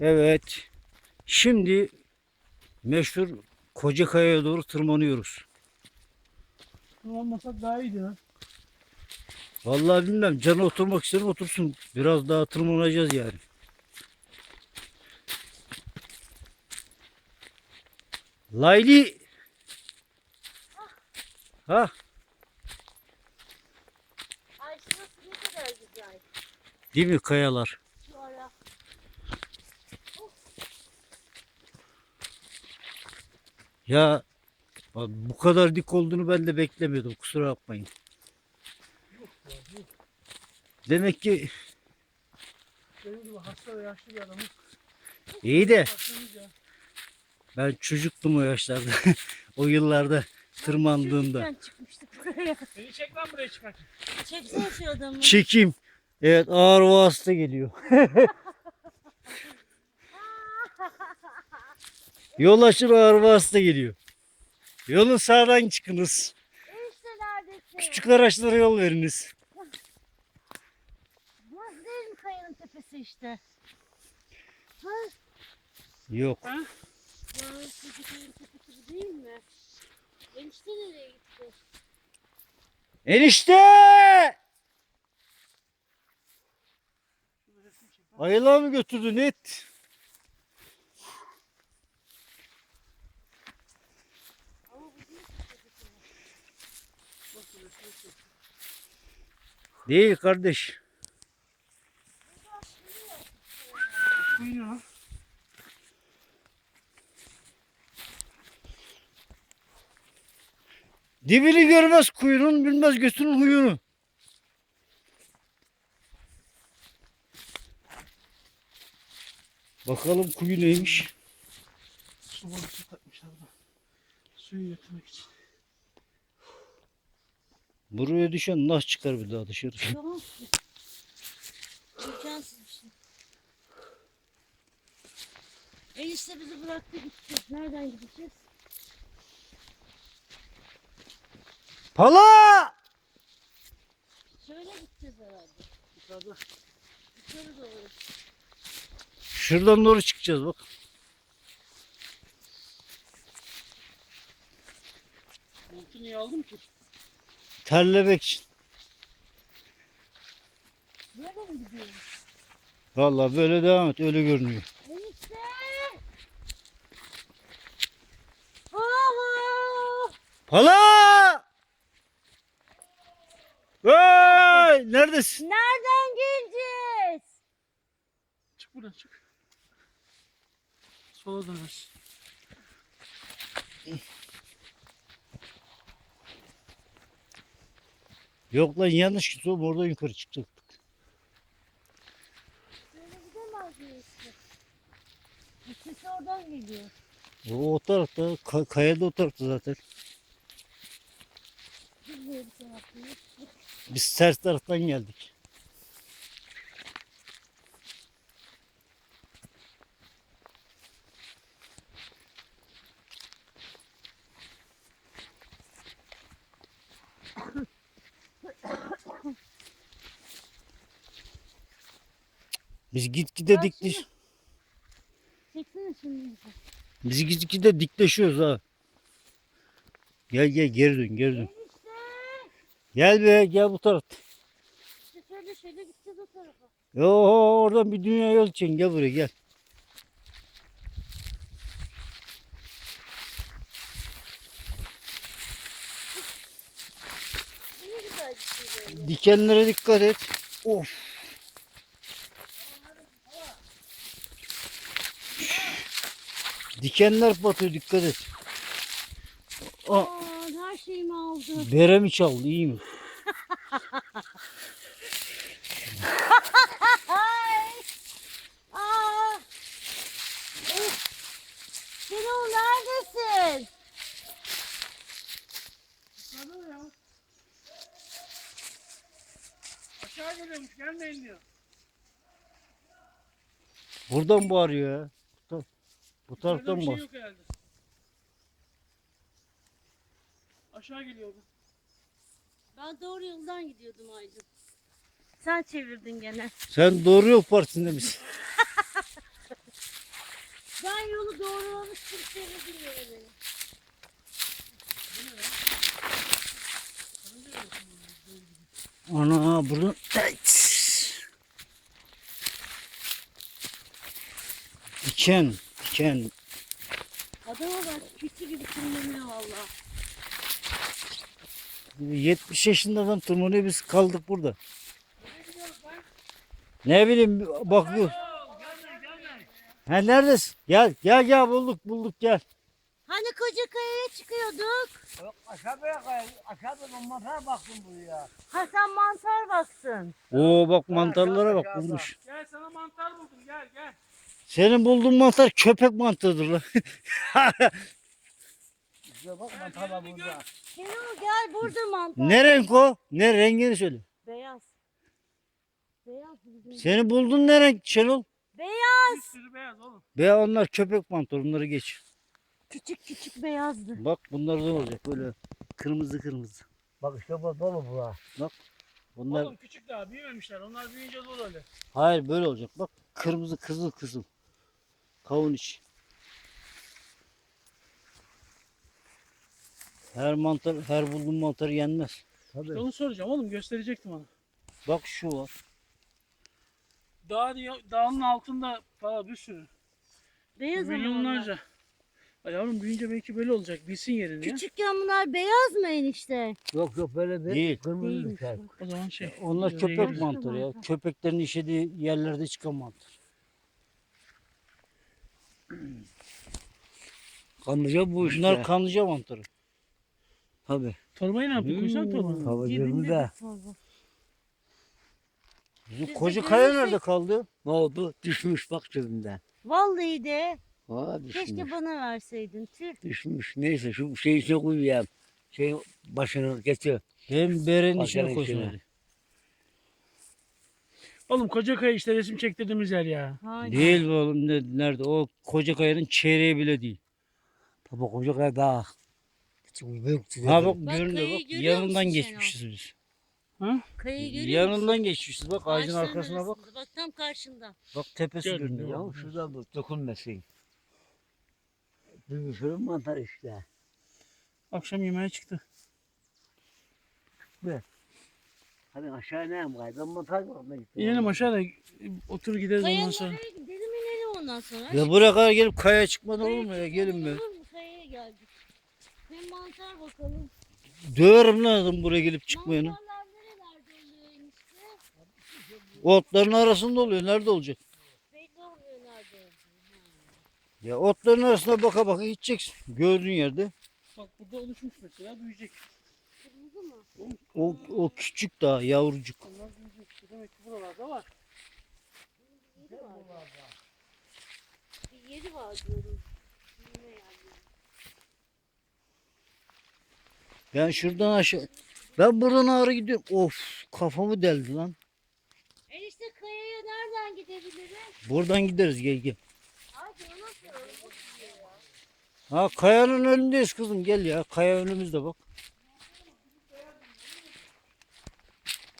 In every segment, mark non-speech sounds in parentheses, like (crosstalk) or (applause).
Evet. Şimdi meşhur Kocakaya'ya doğru tırmanıyoruz. Olmasak daha iyiydi ha. Vallahi bilmem canı oturmak isteyen otursun. Biraz daha tırmanacağız yani. Layli. Ha, Ay şurası ne kadar güzel. değil mi kayalar? Şu ara. Ya bu kadar dik olduğunu ben de beklemiyordum. Kusura bakmayın. Demek ki Benim gibi hasta ve yaşlı bir adamın iyi de ben çocuktum o yaşlarda. (laughs) o yıllarda tırmandığımda. Çocukken çıkmıştık buraya. Beni çek lan buraya çıkarken. Çeksene şu adamı. Çekim. Evet ağır vasıta geliyor. (laughs) Yol açır ağır vasıta geliyor. Yolun sağdan çıkınız. Küçük araçlara yol veriniz. Burası kayanın tepesi işte? Ha? Yok. Ya çocuk kayanın tepesi bu değil mi? Enişte nereye gitti? Enişte! Ayılar mı götürdü net? Ama bu değil ki. Değil kardeş. Dibini görmez kuyunun, bilmez götünün huyunu. Bakalım kuyu neymiş. Su borusu takmışlar da. Suyu götürmek için. Buraya düşen nah çıkar bir daha dışarı. Tamam. İmkansız bir şey. Enişte bizi bıraktı gitti. Nereden gideceğiz? Pala! Şöyle gideceğiz herhalde. Yukarıda. Yukarı doğru. Şuradan doğru çıkacağız bak. Montu niye aldım ki? Terlemek için. Gidiyoruz? Vallahi böyle devam et öyle görünüyor. Enişte! Oho! Pala! Hey! Neredesin? Nereden geleceğiz? Çık buradan çık. Sola dönersin. Yok lan yanlış gitti oğlum oradan yukarı çıkacaktık. Böyle gidemez miyiz? Bu ses oradan geliyor. O, o tarafta, ka- kayada o tarafta zaten. Biz de bir taraftayız. Biz ters taraftan geldik. Biz gitgide dikleş, Çeksene şimdi biz gitgide dikleşiyoruz ha. Gel gel geri dön geri dön. Enişte! Gel be gel bu tarafta. İşte şöyle şöyle gideceğiz o tarafa. Yo oradan bir dünya yol çek gel buraya gel. Şey. Dikenlere dikkat et. Of. Dikenler batıyor dikkat et. Aa, Aa, her şeyimi aldı. bere mi çaldı iyi mi? (laughs) Ay! Aa! Of! Neredesin? Mı ya? Aşağı geliyormuş gelmeyin diyor. Buradan bağırıyor ya. Bu, taraftan bir şey yok herhalde. Aşağı geliyordu. Ben doğru yoldan gidiyordum Aydın. Sen çevirdin gene. Sen doğru yol partisinde misin? (laughs) Ben yolu doğrulamış kimseyle bilmiyorum beni. Ana buradan diken diken Adama bak küçük gibi tırmanıyor valla. 70 yaşında adam tırmanıyor biz kaldık burada. Ne bileyim bakıyor. Ha neredesin? Gel gel gel bulduk bulduk gel. Hani koca kayaya çıkıyorduk. Aşağıya kay, aşağıda mantar baktım buraya. Ha sen mantar baksın. Oo bak mantarlara bak bulmuş. Gel sana mantar buldum gel gel. Senin bulduğun mantar köpek mantarıdır lan. Bak mantar var burada. Şenol gel burada mantar. ne renk o? Ne rengini söyle. Beyaz. Beyaz bizim. Seni buldun ne renk Şenol? Beyaz. Bir sürü beyaz oğlum. Be onlar köpek mantarı onları geç. Küçük küçük beyazdı. Bak bunlar da olacak böyle kırmızı kırmızı. Bak işte bu dolu bura. Bunlar Oğlum küçük daha büyümemişler. Onlar büyüyünce dolu öyle. hayır böyle olacak. Bak kırmızı kızıl kızıl. Kavun içi. Her mantar, her bulduğun mantarı yenmez. Tabii. Onu soracağım oğlum gösterecektim ona. Bak şu var. Dağ, dağın altında falan bir sürü. Beyaz ama onlar. Milyonlarca. Ay yavrum büyüyünce belki böyle olacak. Bilsin yerini ya. Küçükken bunlar beyaz mı enişte? Yok yok böyle bir Değil. kırmızı bir Değilmiş şey. O zaman şey. Onlar Rengi köpek mantarı ya. Köpeklerin işediği yerlerde çıkan mantar. Kanlıca bu işte. Bunlar kanlıca mantarı. Tabii. Torbayı ne yaptın? Koysana torbanı. Cebimde. bir torba. Bizim de koca kaya nerede kaldı? Ne oldu? Düşmüş bak cebimden. Vallahi de Ha düşmüş. keşke bana verseydin. Tüh. Düşmüş. Neyse şu şeyi içine koyayım. Şey başını getir. Hem berenin içine koysun. Oğlum Kocakaya işte resim çektirdiğimiz yer ya. Hayır. Değil be oğlum ne- nerede? O koca kayanın çeyreği bile değil. Baba koca kadar daha. Küçük büyük Ha bak Bak görünüyor bak. görüyor Yanından musun sen geçmişiz biz. Kayayı görüyor musun? Yanından geçmişiz bak ağacın Ağaçların arkasına bak. arasında. Bak tam karşında. Bak tepesi Gel, görünüyor. gel. bak. Ya şurada bu dokunmasın. Bir sürü mantar işte. Akşam yemeğe çıktı. Hadi aşağı inelim gayet. Ben mantar bakmaya gittim. İnelim aşağıda otur gideriz ondan sonra. oraya gidelim inelim ondan sonra. Ya buraya kadar gelip kaya çıkmadan olur mu ya? Gelin be. olur mu? Kayaya geldik. Hem mantar bakalım. Döverim lazım buraya gelip çıkmayanı. Mantarlar nerelerde oluyor enişte? Otların arasında oluyor. Nerede olacak? Belli olmuyor nerede olduğu. Ya otların arasına baka baka gideceksin. Gördüğün yerde. Bak burada oluşmuş mesela büyüyecek. O, o küçük daha yavrucuk. Büyüyecek. Demek ki buralarda var. Yeri var. Bir yeri var yani. Ben şuradan aşağı. Ben buradan ağrı gidiyorum. Of kafamı deldi lan. Enişte kayaya nereden gidebiliriz? Buradan gideriz gel gel. Ya. Ha kayanın önündeyiz kızım gel ya. Kaya önümüzde bak.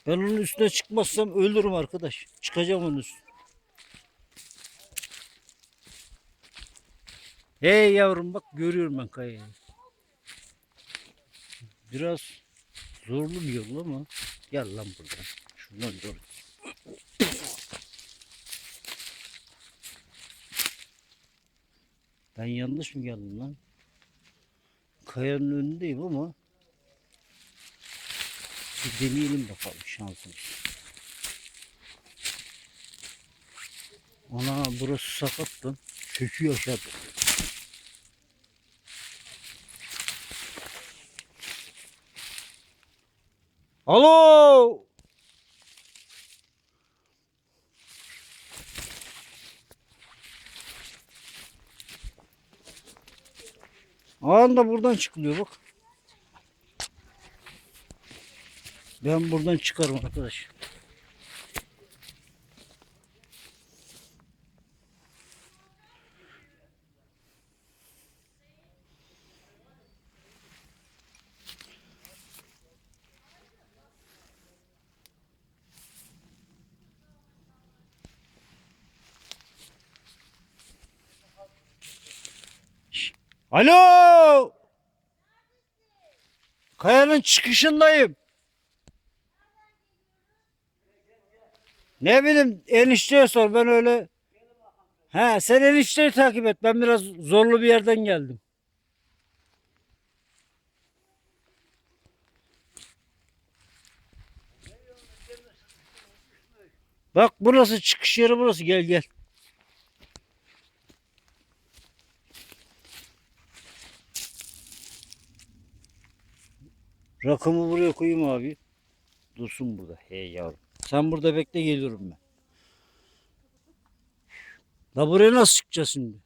Ben onun üstüne çıkmazsam ölürüm arkadaş. Çıkacağım onun üstüne. Hey yavrum bak görüyorum ben kayayı. Biraz zorlu bir yol ama gel lan buradan. Şuradan doğru. Ben yanlış mı geldim lan? Kayanın önündeyim ama bir deneyelim bakalım şansımız. Ana burası sakat lan. Kökü yaşadı. Alo! Anında buradan çıkılıyor bak. Ben buradan çıkarım arkadaş. Alo! Kayanın çıkışındayım. Ne bileyim enişteye sor ben öyle. He sen enişteyi takip et. Ben biraz zorlu bir yerden geldim. Bak burası çıkış yeri burası. Gel gel. Rakımı buraya koyayım abi. Dursun burada. Hey yavrum. Sen burada bekle geliyorum ben. La buraya nasıl çıkacağız şimdi?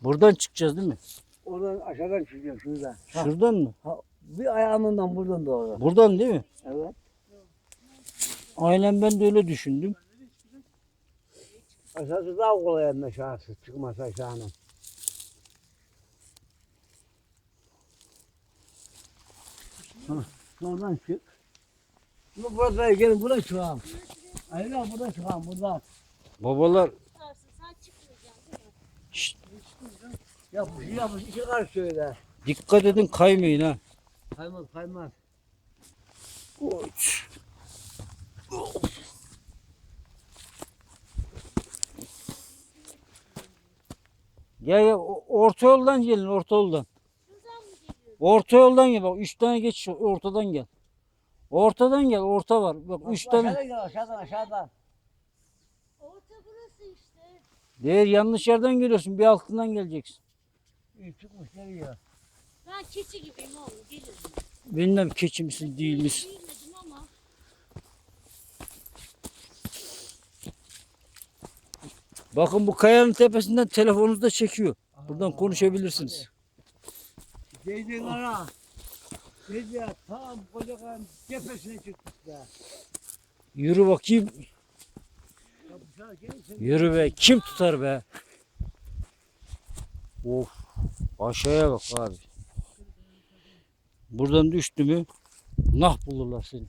Buradan çıkacağız değil mi? Oradan aşağıdan çıkıyorum şuradan. Şuradan mı? ha, bir ayağımdan buradan doğru. Buradan değil mi? Evet. Aynen ben de öyle düşündüm. Aşağısı daha kolay hem aşağısı. Çıkmaz aşağının. Ha, oradan çık. Bu burada gelin buraya çıkalım. Hayır ya buradan çıkalım buradan. Babalar Tutarsın sen çıkmayacaksın değil mi? şşt, Yapmış yapmış çıkar şöyle. dikkat edin kaymayın ha. Kaymaz kaymaz. Gel gel o- orta yoldan gelin orta yoldan. Orta yoldan gel bak üç tane geç ortadan gel. Ortadan gel orta var. Bak üç tane. Aşağıdan gel aşağıdan aşağıdan. Orta burası işte. Değil yanlış yerden geliyorsun bir altından geleceksin. İyi çıkmış geliyor. Ben keçi gibiyim oğlum gelirim. Bilmem keçi misin değil misin. Bilmedim ama. Bakın bu kayanın tepesinden telefonunuzda çekiyor. Buradan konuşabilirsiniz. Değdin ara. Değdi tam kocaman cephesine çıktık ya. Yürü bakayım. Yürü be. Kim tutar be? Of. Aşağıya bak abi. Buradan düştü mü nah bulurlar seni.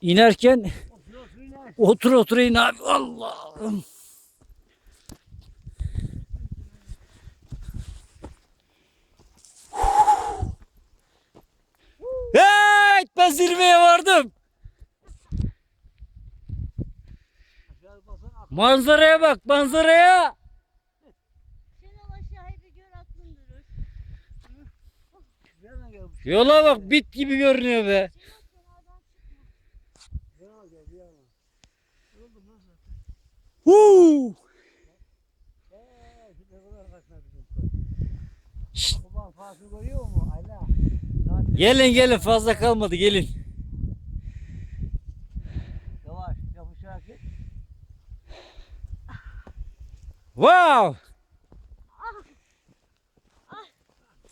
İnerken otur otur in abi. Allah'ım. Hey, ben zirveye vardım. Manzaraya bak manzaraya. Şenol aşağıya bir gör aklın durur. Yola bak bit gibi görünüyor be. Huu. Gelin gelin fazla kalmadı gelin. Yavaş yapışarak. Wow.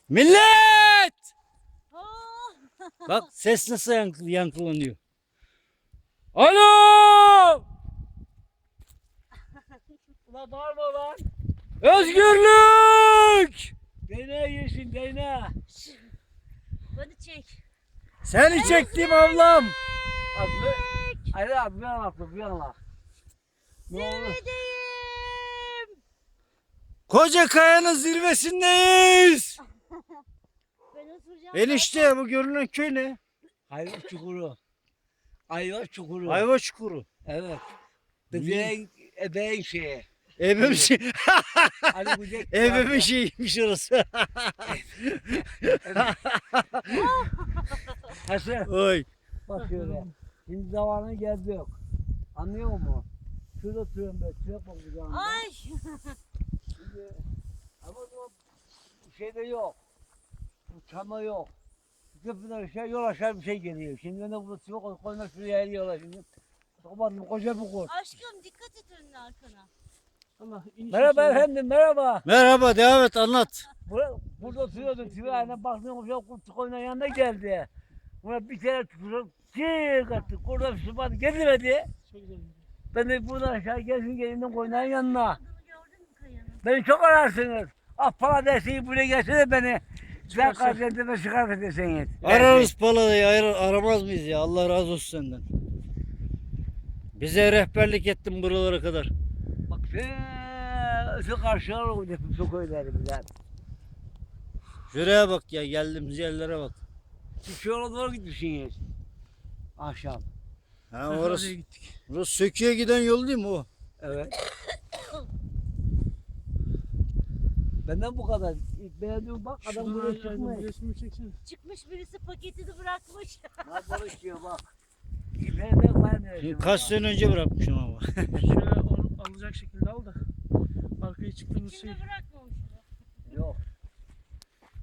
Millet! Bak ses nasıl yankı- yankılanıyor. Alo! Ulan bağırma lan. Özgürlük! Değneğe yesin değneğe. Beni çek. Seni çektim ablam. Abi. Ayla abi bir bak bir bak. Ne olur. Zirvedeyim. Koca kayanın zirvesindeyiz. (laughs) Enişte bu görünen köy ne? Ayva çukuru. Ayva çukuru. Ayva çukuru. Evet. Bebeğin, ebeğin şeyi. Evimin şey, (laughs) Ali Bucak. (laughs) evimin şeyiymiş orası. (laughs) Hasan Oy. bak şöyle. Şimdi zamanı geldi yok. Anlıyor musun? Şurada oturuyorum ben. Şuraya bak bu zamanda. Ay. Şimdi, ama o şeyde yok. Bu çama yok. Köprüden şey yol aşağı bir şey geliyor. Şimdi ben de burada sıvı koy, koyma şuraya eriyorlar şimdi. Kapattım koca bir kurt. Aşkım dikkat et önüne arkana. Allah iniş Merhaba efendim merhaba. Merhaba devam et anlat. Burada, burada oturuyordum Sivay'ına baktım koca kurt koyuna yanına geldi. Buna bir kere tükürüp çiğ kattı. Kurda bir sıfatı getirmedi. Çok güzel. Ben de buradan aşağı gelsin gelin koynağın yanına. Beni çok ararsınız. Affala dersiniz buraya gelsene beni. Ben Çıkarsın. kardeşime çıkart deseniz. Ararız paladayı ayır- aramaz mıyız ya? Allah razı olsun senden. Bize rehberlik ettin buralara kadar. Bak şu karşılar oldu su köyleri bize. Şuraya bak ya geldiğimiz yerlere bak. Şu yola doğru gitmişsiniz. Akşam. Ha Oraya orası, gittik. orası Sökü'ye giden yol değil mi o? Evet. Benden bu kadar. Beğendim bak adam buraya ay- ay- çıkmış. resmimi çeksene. Çıkmış birisi paketini bırakmış. (laughs) Ne barışıyor bak. Koyamıyorsun. Şimdi kaç sene önce bırakmışım ama. (laughs) Şöyle onu alacak şekilde al da. Arkaya çıktığımız şey İçinde bırakmamış. Yok.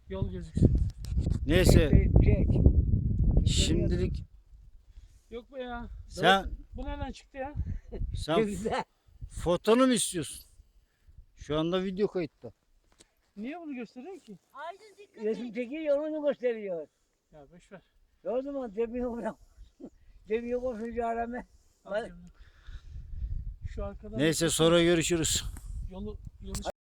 yol gözüksün. Neyse Çek. çek. şimdilik Yok be ya. sen Bu nereden çıktı ya? sen Güzel. fotonu mu istiyorsun? Şu anda video kayıtta. Niye bunu gösteriyorsun ki? Aydın dikkat Resim et. çekiyor onu gösteriyor. Ya boş ver. Ya o zaman cebine (laughs) bırak. Cebine koşunca arame. Al Ben- cebine. Şu arkadan Neyse sonra görüşürüz. yolu yolu